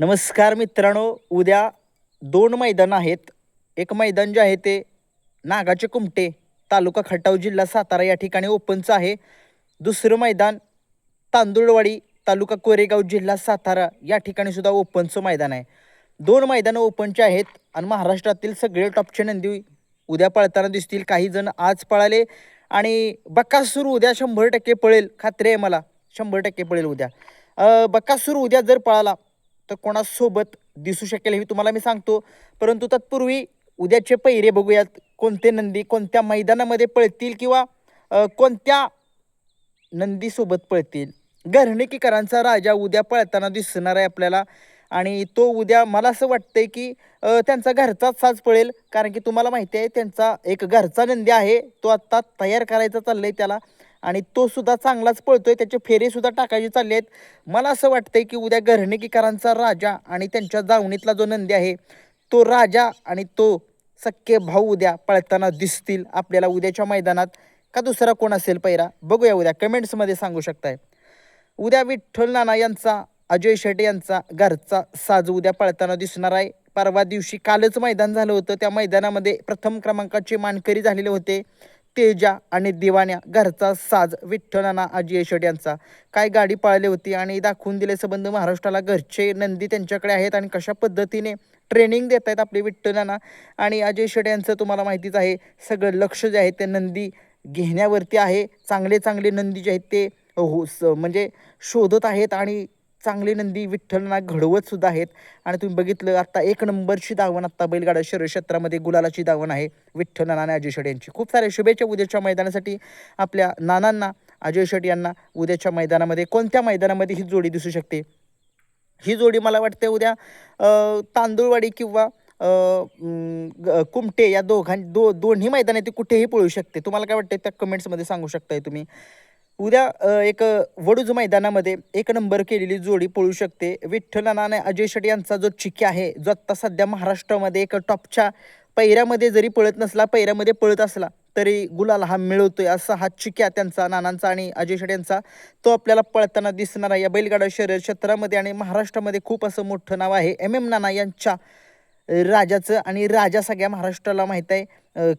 नमस्कार मित्रांनो उद्या दोन मैदान आहेत. एक मैदान जे आहे ते नागाचे कुमटे तालुका खटाव जिल्हा सातारा या ठिकाणी ओपनचं आहे. दुसरं मैदान तांदुळवाडी तालुका कोरेगाव जिल्हा सातारा या ठिकाणी सुद्धा ओपनचं मैदान आहे. दोन मैदानं ओपनचे आहेत आणि महाराष्ट्रातील सगळे टॉपचे नंदी उद्या पळताना दिसतील. काही जण आज पळाले आणि बकासूर उद्या शंभर टक्के पळेल. खात्री आहे मला शंभर टक्के पळेल उद्या. बकासूर उद्या जर पळाला तर कोणासोबत दिसू शकेल हे तुम्हाला मी सांगतो. परंतु तत्पूर्वी उद्याचे पहिरे बघूयात कोणते नंदी कोणत्या मैदानामध्ये पळतील किंवा कोणत्या नंदीसोबत पळतील. घरणिकीकरांचा राजा उद्या पळताना दिसणार आहे आपल्याला आणि तो उद्या मला असं वाटतंय की त्यांचा घरचाच साज पळेल. कारण की तुम्हाला माहिती आहे त्यांचा एक घरचा नंदी आहे तो आत्ता तयार करायचा चाललं आहे त्याला. आणि तो सुद्धा चांगलाच पळतोय. त्याचे फेरे सुद्धा टाकायचे चालले आहेत. मला असं वाटतंय की उद्या घरणीकीकरांचा राजा आणि त्यांच्या जावणीतला जो नंदी आहे तो राजा आणि तो सख्खे भाऊ उद्या पळताना दिसतील आपल्याला उद्याच्या मैदानात. का दुसरा कोण असेल पहिरा बघूया उद्या. कमेंट्समध्ये सांगू शकताय. उद्या विठ्ठल नाना यांचा अजय शेटे यांचा घरचा साज उद्या पळताना दिसणार आहे. परवा दिवशी कालच मैदान झालं होतं. त्या मैदानामध्ये प्रथम क्रमांकाचे मानकरी झालेले होते. तेजा आणि दिवाण्या घरचा साज विठ्ठलाना आजी अजय यांचा. काय गाडी पाळली होती आणि दाखवून दिले संबंध महाराष्ट्राला. घरचे नंदी त्यांच्याकडे आहेत आणि कशा पद्धतीने ट्रेनिंग देत आहेत आपले विठ्ठलाना आणि अजय शेड यांचं तुम्हाला माहितीच आहे. सगळं लक्ष जे आहे ते नंदी घेण्यावरती आहे. चांगले चांगले नंदी जे आहेत ते हो स म्हणजे शोधत आहेत आणि चांगली नंदी विठ्ठलना घडवत सुद्धा आहेत. आणि तुम्ही बघितलं आता एक नंबरची दावण आत्ता बैलगाडा शरीर क्षेत्रामध्ये गुलालाची दावण आहे. विठ्ठल नाना आणि अजय शेट यांची. खूप साऱ्या शुभेच्छा उद्याच्या मैदानासाठी आपल्या नानांना अजय शेट यांना उद्याच्या मैदानामध्ये. कोणत्या मैदानामध्ये ही जोडी दिसू शकते? ही जोडी मला वाटते उद्या तांदूळवाडी किंवा ग- कुमटे या दोघां दो दोन्ही मैदानात ती कुठेही पळू शकते. तुम्हाला काय वाटतं त्या कमेंट्समध्ये सांगू शकताय तुम्ही. उद्या एक वडूज मैदानामध्ये एक नंबर केलेली जोडी पळू शकते. विठ्ठल आणि अजय शेट यांचा जो चिक्या आहे जो आत्ता सध्या महाराष्ट्रामध्ये एक टॉपच्या पैऱ्यामध्ये जरी पळत नसला पैऱ्यामध्ये पळत असला तरी गुलाल हा मिळवतोय असा हा चिक्या त्यांचा नानांचा आणि अजय शेट यांचा. तो आपल्याला पळताना दिसणार आहे. या बैलगाडा शरीर क्षेत्रामध्ये आणि महाराष्ट्रामध्ये खूप असं मोठं नाव आहे. एम एम नाना यांच्या राजाचं आणि राजा सगळ्या महाराष्ट्राला माहीत आहे.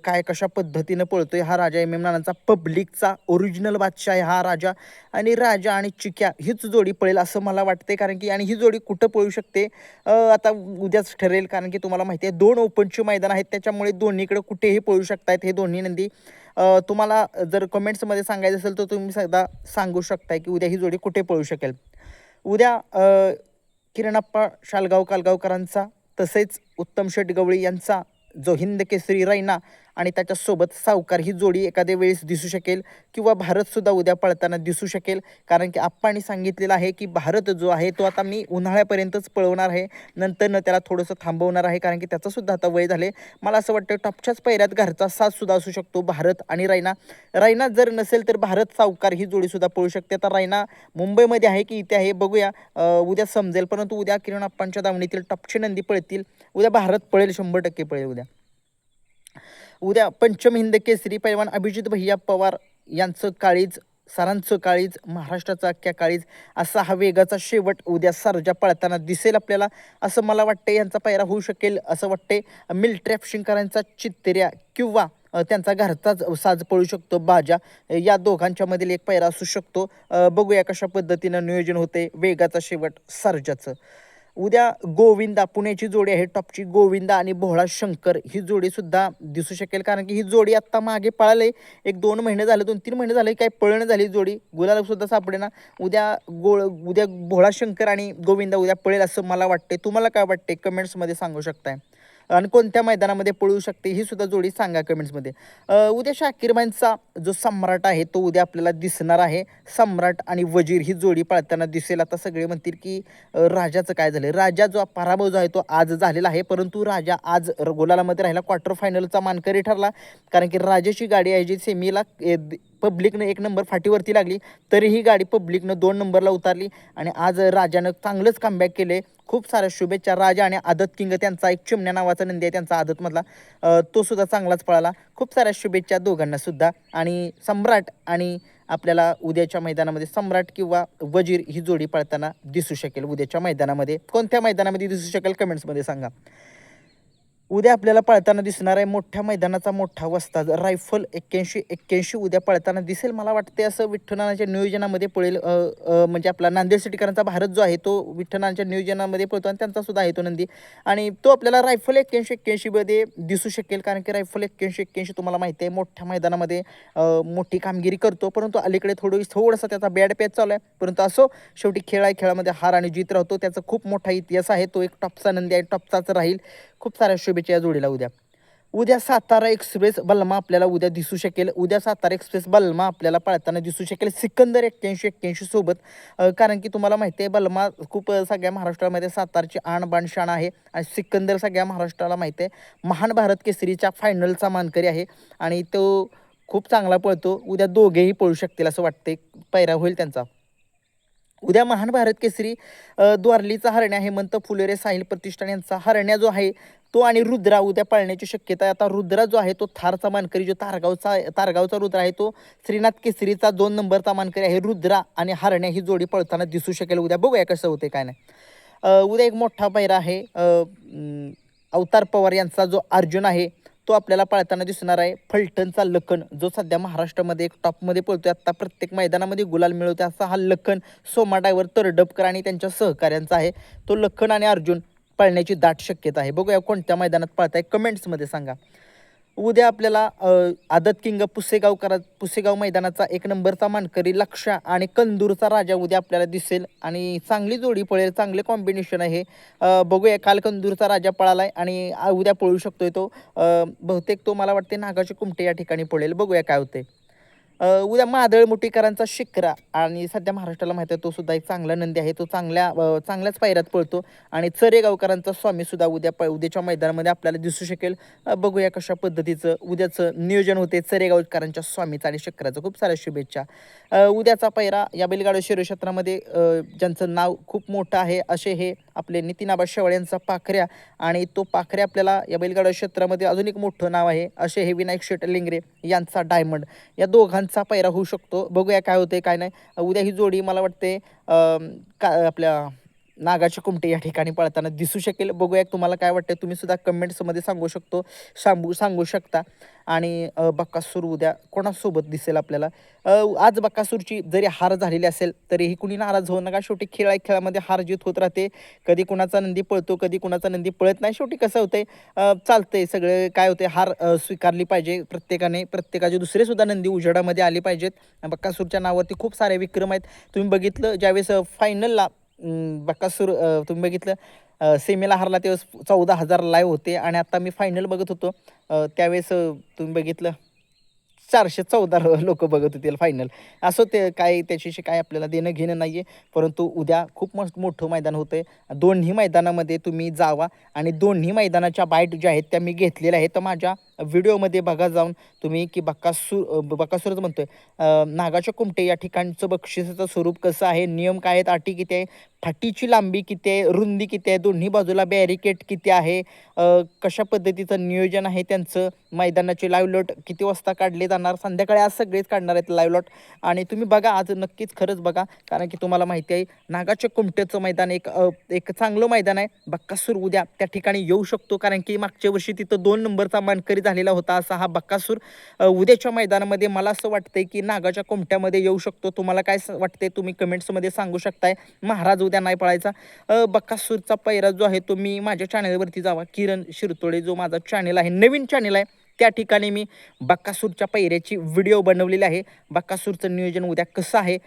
काय कशा पद्धतीनं पळतोय हा राजा एम एम नानांचा पब्लिकचा ओरिजिनल बादशाह आहे हा राजा. आणि राजा आणि चिक्या हीच जोडी पळेल असं मला वाटते कारण की आणि ही जोडी कुठं पळू शकते? आता उद्याच ठरेल कारण की तुम्हाला माहिती आहे दोन ओपनची मैदान आहेत त्याच्यामुळे दोन्हीकडे कुठेही पळू शकतायत हे दोन्ही नंदी. तुम्हाला जर कमेंट्समध्ये सांगायचं असेल तर तुम्ही सदा सांगू शकताय की उद्या ही जोडी कुठे पळू शकेल. उद्या किरणप्पा शालगाव कालगावकरांचा तसेच उत्तम शेट गवळी यांचा जो हिंद केसरी रैना आणि त्याच्यासोबत सावकार ही जोडी एखाद्या वेळेस दिसू शकेल किंवा भारतसुद्धा उद्या पळताना दिसू शकेल. कारण की आप्पांनी सांगितलेलं आहे की भारत जो आहे तो आता मी उन्हाळ्यापर्यंतच पळवणार आहे. नंतरनं त्याला थोडंसं थांबवणार आहे कारण की त्याचंसुद्धा आता वय झाले मला असं वाटतं टॉपच्याच पैऱ्यात घरचा साथसुद्धा असू शकतो भारत आणि रायना रायना जर नसेल तर भारत सावकार ही जोडीसुद्धा पळू शकते. आता रायना मुंबईमध्ये आहे की इथे आहे बघूया. उद्या समजेल. परंतु उद्या किरण अप्पांच्या दावणीतील टॉपचे नंदी पळतील. उद्या भारत पळेल शंभर टक्के पळेल उद्या. उद्या पंचम हिंद केसरी पैलवान अभिजित भैया पवार यांचं काळीज सरांचं काळीज महाराष्ट्राचा अख्ख्या काळीज असा हा वेगाचा शेवट उद्या सर्जा पळताना दिसेल आपल्याला असं मला वाटते यांचा पायरा होऊ शकेल असं वाटते मिल्ट्री शिंकरांचा चित्तेऱ्या किंवा त्यांचा घरचाच साज पळू शकतो बाजा या दोघांच्या मधील एक पायरा असू शकतो. बघूया कशा पद्धतीनं नियोजन होते वेगाचा शेवट सर्जाचं. उद्या गोविंदा पुण्याची जोडी आहे टॉपची गोविंदा आणि भोळा शंकर. ही जोडी सुद्धा दिसू शकेल कारण की ही जोडी आत्ता मागे पळाले. एक दोन महिने झाले दोन तीन महिने झाले काही पळणं झाली जोडी. गुलालसुद्धा सापडे सापडेना. उद्या गोळ उद्या भोळा शंकर आणि गोविंदा उद्या पळेल असं मला वाटते तुम्हाला काय वाटते कमेंट्समध्ये सांगू शकताय. आणि कोणत्या मैदानामध्ये पळू शकते ही सुद्धा जोडी सांगा कमेंट्समध्ये. उद्या उद्या शाकीरबाईंचा जो सम्राट आहे तो उद्या आपल्याला दिसणार आहे. सम्राट आणि वजीर ही जोडी पळताना दिसेल. आता सगळे म्हणतील की राजाचं काय झालं? राजा जो पराभव जो आहे तो आज झालेला आहे. परंतु राजा आज गोलालामध्ये राहिला. क्वार्टर फायनलचा मानकरी ठरला. कारण की राजाची गाडी आहे जी सेमीला पब्लिकनं एक नंबर फाटीवरती लागली तरीही गाडी पब्लिकनं दोन नंबरला उतारली आणि आज राजानं चांगलंच कमबॅक केले. खूप साऱ्या शुभेच्छा. राजा आणि आदत किंग त्यांचा एक चिमण्या नावाचा नंदी आहे त्यांचा आदतमधला तो सुद्धा चांगलाच पळाला. खूप साऱ्या शुभेच्छा दोघांना सुद्धा. आणि सम्राट आणि आपल्याला उद्याच्या मैदानामध्ये सम्राट किंवा वजीर ही जोडी पळताना दिसू शकेल. उद्याच्या मैदानामध्ये कोणत्या मैदानामध्ये दिसू शकेल कमेंट्समध्ये सांगा. उद्या आपल्याला पळताना दिसणार आहे मोठ्या मैदानाचा मोठा वस्ता. रायफल एक्क्याऐंशी एक्क्याऐंशी उद्या पळताना दिसेल. मला वाटते असं विठ्ठनाच्या नियोजनामध्ये पळेल म्हणजे आपला नांदेड सिटीकरांचा भारत जो आहे तो विठ्ठनाच्या नियोजनामध्ये पळतो आणि त्यांचा सुद्धा आहे तो नंदी. आणि तो आपल्याला रायफल एक्क्याऐंशी एक्क्याऐंशीमध्ये दिसू शकेल. कारण की रायफल एक्क्याऐंशी एक्क्याऐंशी तुम्हाला माहिती आहे मोठ्या मैदानामध्ये मोठी कामगिरी करतो. परंतु अलीकडे थोडं थोडासा त्याचा बॅड पॅच चालू आहे. परंतु असो शेवटी खेळ आहे खेळामध्ये हार आणि जीत राहतो. त्याचा खूप मोठा इतिहास आहे. तो एक टॉपचा नंदी आहे टॉपचाच राहील. खूप साऱ्या शुभेच्छा या जोडीला उद्या. उद्या सातारा एक्सप्रेस बल्मा आपल्याला उद्या दिसू शकेल. उद्या सातारा एक्सप्रेस बल्मा आपल्याला पळताना दिसू शकेल. सिकंदर एक्क्याऐंशी एक्क्याऐंशी सोबत कारण की तुम्हाला माहिती आहे बल्मा खूप सगळ्या महाराष्ट्रामध्ये सातारची आणबाण शाण आहे. आणि सिकंदर सगळ्या महाराष्ट्राला माहिती आहे. महान भारत केसरीच्या फायनलचा मानकरी आहे. आणि तो खूप चांगला पळतो. उद्या दोघेही पळू शकतील असं वाटते पैरा होईल त्यांचा. उद्या महान भारत केसरी द्वारलीचा हरण्या हेमंत फुलेरे साहिल प्रतिष्ठान यांचा हरण्या जो आहे तो आणि रुद्रा उद्या पाळण्याची शक्यता आहे. आता रुद्रा जो आहे तो थारचा मानकरी जो तारगावचा तारगावचा रुद्र आहे तो श्रीनाथ केसरीचा दोन नंबरचा मानकरी आहे. रुद्रा आणि हरण्या ही जोडी पळताना दिसू शकेल उद्या. बघूया कसं होते काय नाही. उद्या एक मोठा पैरा आहे अवतार पवार यांचा जो अर्जुन आहे तो आपल्याला पाळताना दिसणार आहे. फलटणचा लखन जो सध्या महाराष्ट्रामध्ये एक टॉपमध्ये पळतोय. आत्ता प्रत्येक मैदानामध्ये गुलाल मिळवते असा हा लखन सोमा डायवर तरडपकर आणि त्यांच्या सहकाऱ्यांचा आहे. तो लखन आणि अर्जुन पळण्याची दाट शक्यता आहे. बघूया कोणत्या मैदानात पळताय. कमेंट्समध्ये सांगा. उद्या आपल्याला आदत किंग पुसेगाव करा पुसेगाव मैदानाचा एक नंबरचा मानकरी लक्षा आणि कंदूरचा राजा उद्या आपल्याला दिसेल. आणि चांगली जोडी पळेल चांगले कॉम्बिनेशन आहे. बघूया काल कंदूरचा राजा पळाला आहे आणि उद्या पळू शकतोय तो. बहुतेक तो मला वाटते नागाचे कुमटे या ठिकाणी पळेल. बघूया काय होते उद्या मादळ मुठीकरांचा शिकरा. आणि सध्या महाराष्ट्राला माहिती आहे तो सुद्धा एक चांगला नंदी आहे. तो चांगल्या चांगल्याच पायऱ्यात पळतो. आणि चरेगावकरांचा स्वामी सुद्धा उद्या प उद्याच्या मैदानामध्ये आपल्याला दिसू शकेल. बघूया कशा पद्धतीचं उद्याचं नियोजन होते चरेगावकरांच्या स्वामीचं आणि शिखराचं खूप साऱ्या शुभेच्छा. उद्याचा पैरा या बैलगाडा क्षेत्रामध्ये ज्यांचं नाव खूप मोठं आहे असे हे आपले नितीनाबा शेवाळे यांचा पाखऱ्या आणि तो पाखऱ्या आपल्याला या बैलगाडा क्षेत्रामध्ये अजून एक मोठं नाव आहे असे हे विनायक शेट लिंगरे यांचा डायमंड या दोघांचा पैरा होऊ शकतो. बघूया काय होते काय नाही. उद्या ही जोडी मला वाटते का आपल्या नागाची कुमटे या ठिकाणी पळताना दिसू शकेल. बघूया तुम्हाला काय वाटतं तुम्ही सुद्धा कमेंट्समध्ये सांगू शकतो. सांगू सांगू शकता. आणि बक्कासूर उद्या कोणासोबत दिसेल आपल्याला? आज बक्कासूरची जरी हार झालेली असेल तरीही कुणी नाराज होऊ नका. शेवटी खेळ आहे. खेळामध्ये हार जीत होत राहते. कधी कुणाचा नंदी पळतो कधी कुणाचा नंदी पळत नाही. शेवटी कसं होतंय चालतंय सगळं. काय होते हार स्वीकारली पाहिजे प्रत्येकाने. प्रत्येकाचे दुसरेसुद्धा नंदी उजेडामध्ये आले पाहिजेत. बक्कासूरच्या नावावरती खूप सारे विक्रम आहेत. तुम्ही बघितलं ज्यावेळेस फायनलला बक्कासूर अ, तुम्ही बघितलं सेमीला हरला त्यावेळेस चौदा हजार लाईव्ह होते आणि आता मी फायनल बघत होतो. त्यावेळेस तुम्ही बघितलं चारशे चौदा लोक बघत होतील फायनल असं ते काय त्याच्याशी काय आपल्याला देणं घेणं नाही आहे परंतु उद्या खूप मस्त मोठं मैदान होतं आहे दोन्ही मैदानामध्ये तुम्ही जावा आणि दोन्ही मैदानाच्या बाईट ज्या आहेत त्या मी घेतलेल्या आहेत. तर माझ्या व्हिडिओमध्ये बघा जाऊन तुम्ही की बक्कासूर बक्कासूरच म्हणतोय. आहे नागाच्या कुमटे या ठिकाणचं बक्षिसाचं स्वरूप कसं आहे? नियम काय आहेत? अटी किती आहे? फाटीची लांबी किती आहे? रुंदी किती आहे? दोन्ही बाजूला बॅरिकेड किती आहे? कशा पद्धतीचं नियोजन आहे त्यांचं? मैदानाचे लाईव्ह लॉट किती वाजता काढले जाणार? संध्याकाळी आज सगळेच काढणार आहेत लाईव्ह लॉट आणि तुम्ही बघा आज नक्कीच खरंच बघा कारण की तुम्हाला माहिती आहे नागाच्या कुमट्याचं मैदान एक एक चांगलं मैदान आहे. बक्कासूर उद्या त्या ठिकाणी येऊ शकतो कारण की मागच्या वर्षी तिथं दोन नंबरचा मानकरी झालेला होता असा हा बक्कासूर. उद्याच्या मैदानामध्ये मला असं वाटतंय की नागाच्या कोमट्यामध्ये येऊ शकतो. तुम्हाला काय स- तुम्ही कमेंट्समध्ये सांगू शकताय. महाराज उद्या नाही पळायचा. बक्कासूरचा पैरा जो आहे तो मी माझ्या चॅनलवरती जावा. किरण शिरतोडे जो माझा चॅनल आहे नवीन चॅनल आहे त्या ठिकाणी मी बक्कासूरच्या पैऱ्याची व्हिडिओ बनवलेली आहे. बक्कासूरचं नियोजन उद्या कसं आहे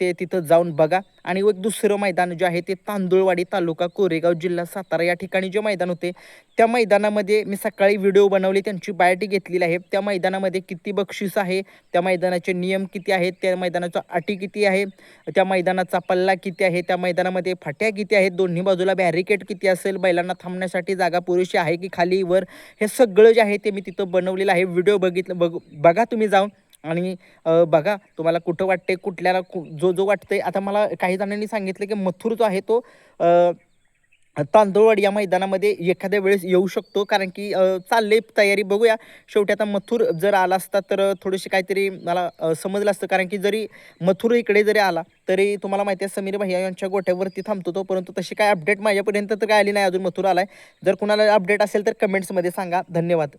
ते तिथं जाऊन बघा. आणि एक दुसरं मैदान जे आहे ते तांदूळवाडी तालुका कोरेगाव जिल्हा सातारा या ठिकाणी जे मैदान होते त्या मैदानामध्ये मी सकाळी व्हिडिओ बनवली त्यांची बायोटी घेतलेली आहे. त्या मैदानामध्ये किती बक्षीस आहे त्या मैदानाचे नियम किती आहेत त्या मैदानाचा अटी किती आहे त्या मैदानाचा पल्ला किती आहे त्या मैदानामध्ये फाट्या किती आहेत दोन्ही बाजूला बॅरिकेड किती असेल बैलांना थांबण्यासाठी जागा पुरेशी आहे की खाली वर हे सगळं जे आहे ते मी तिथं बनवलेला आहे. व्हिडिओ बघितलं बघ बघा तुम्ही जाऊन. आणि बघा तुम्हाला कुठं वाटते कुठल्याला कु जो जो वाटतंय. आता मला काही जणांनी सांगितलं की मथुर जो आहे तो तांदूळवाड या मैदानामध्ये एखाद्या वेळेस येऊ शकतो. कारण की चालले तयारी. बघूया. शेवटी आता मथुर जर आला असता तर थोडीशी काहीतरी मला समजलं असतं. कारण की जरी मथुर इकडे जरी आला तरी तुम्हाला माहिती आहे समीर भैया यांच्या गोट्यावरती थांबतो तो. परंतु तशी काय अपडेट माझ्यापर्यंत तर काय आली नाही. अजून मथुर आलाय. जर कुणाला अपडेट असेल तर कमेंट्समध्ये सांगा. धन्यवाद.